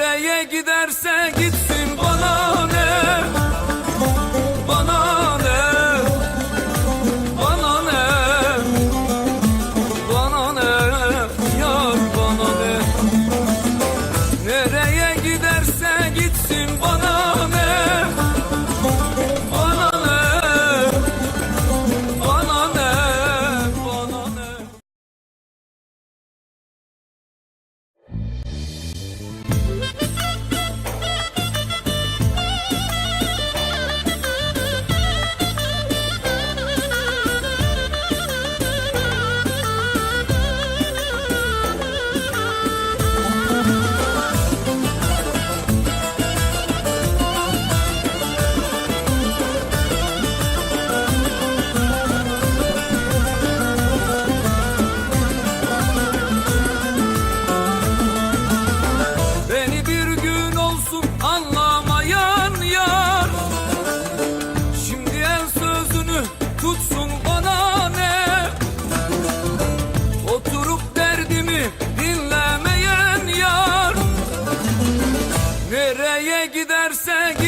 Nereye giderse gitsin bana ne? Bana ne? Bana ne? Bana ne? Yar bana ne? Nereye giderse gitsin bana conversa